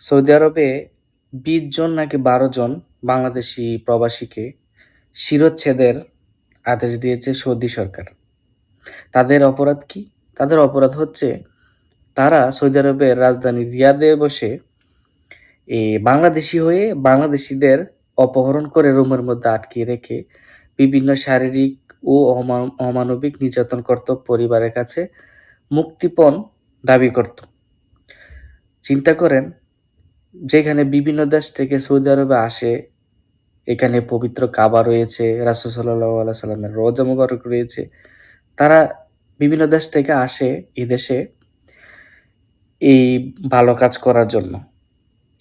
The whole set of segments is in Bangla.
সৌদি আরবে বিশ জন নাকি বারো জন বাংলাদেশি প্রবাসীকে শিরোচ্ছেদের আদেশ দিয়েছে সৌদি সরকার। তাদের অপরাধ কি? তাদের অপরাধ হচ্ছে তারা সৌদি আরবের রাজধানী রিয়াদে বসে এই বাংলাদেশি হয়ে বাংলাদেশিদের অপহরণ করে রুমের মধ্যে আটকে রেখে বিভিন্ন শারীরিক ও অমা- অমানবিক নির্যাতন করত পরিবারের কাছে মুক্তিপণ দাবি করত। চিন্তা করেন যেখানে বিভিন্ন দেশ থেকে সৌদি আরবে আসে, এখানে পবিত্র কাবা রয়েছে, রাসুল সাল্লাহ সাল্লামের রোজা মুবারক রয়েছে। তারা বিভিন্ন দেশ থেকে আসে এই দেশে এই ভালো কাজ করার জন্য।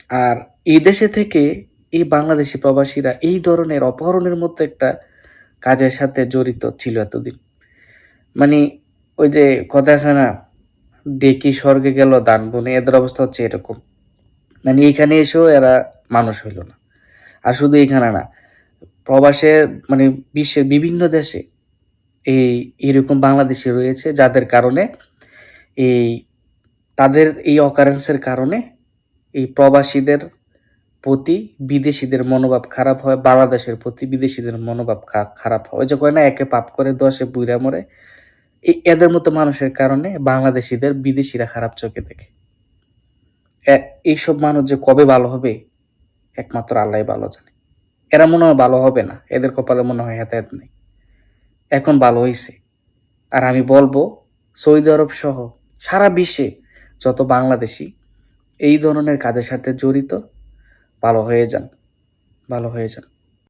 আর এই দেশে থেকে এই বাংলাদেশি প্রবাসীরা এই ধরনের অপহরণের মতো একটা কাজের সাথে জড়িত ছিল এতদিন। মানে ওই যে কথা আছে না, দেখি স্বর্গে গেল দান বনে এদের অবস্থা হচ্ছে এরকম। মানে এখানে এসেও এরা মানুষ হইল না। আর শুধু এখানে না প্রবাসের মানে বিশ্বের বিভিন্ন দেশে এই এরকম বাংলাদেশে রয়েছে যাদের কারণে এই তাদের এই অকারেন্সের কারণে এই প্রবাসীদের প্রতি বিদেশিদের মনোভাব খারাপ হয়, বাংলাদেশের প্রতি বিদেশিদের মনোভাব খারাপ হয়। ওই যে কয় না, একে পাপ করে দশে বুইরা মরে। এদের মতো মানুষের কারণে বাংলাদেশিদের বিদেশিরা খারাপ চোখে দেখে। এইসব মানুষ যে কবে ভালো হবে? একমাত্র আল্লাহ ভালো জানে। এরা মনে হয় ভালো হবে না। এদের কপালে মনে হয় হেতায়াত নেই। এখন ভালো হয়েছে আর আমি বলব, সৌদি আরব সহ সারা বিশ্বে যত বাংলাদেশি এই ধরনের কাজের সাথে জড়িত, ভালো হয়ে যান। ভালো হয়ে যান।